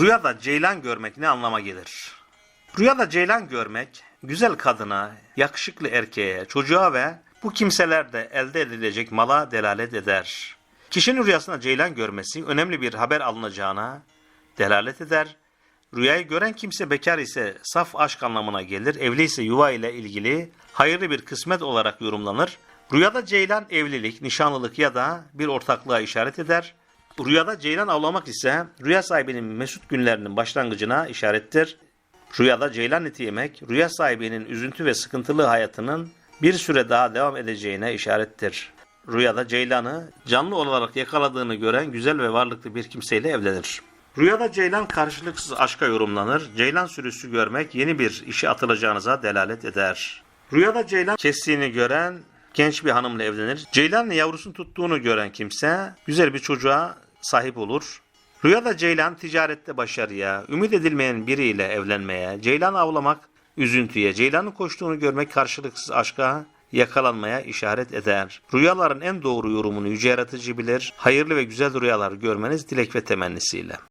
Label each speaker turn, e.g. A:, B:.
A: Rüyada ceylan görmek ne anlama gelir? Rüyada ceylan görmek, güzel kadına, yakışıklı erkeğe, çocuğa ve bu kimselerde elde edilecek mala delalet eder. Kişinin rüyasında ceylan görmesi önemli bir haber alınacağına delalet eder. Rüyayı gören kimse bekar ise saf aşk anlamına gelir, evli ise yuva ile ilgili hayırlı bir kısmet olarak yorumlanır. Rüyada ceylan evlilik, nişanlılık ya da bir ortaklığa işaret eder. Rüyada ceylan avlamak ise rüya sahibinin mesut günlerinin başlangıcına işarettir. Rüyada ceylan eti yemek, rüya sahibinin üzüntü ve sıkıntılı hayatının bir süre daha devam edeceğine işarettir. Rüyada ceylanı canlı olarak yakaladığını gören güzel ve varlıklı bir kimseyle evlenir. Rüyada ceylan karşılıksız aşka yorumlanır. Ceylan sürüsü görmek yeni bir işe atılacağınıza delalet eder. Rüyada ceylan kestiğini gören genç bir hanımla evlenir. Ceylanın yavrusunu tuttuğunu gören kimse güzel bir çocuğa sahip olur. Rüyada ceylan ticarette başarıya, ümit edilmeyen biriyle evlenmeye, ceylan avlamak üzüntüye, ceylanın koştuğunu görmek karşılıksız aşka, yakalanmaya işaret eder. Rüyaların en doğru yorumunu yüce yaratıcı bilir. Hayırlı ve güzel rüyalar görmeniz dilek ve temennisiyle.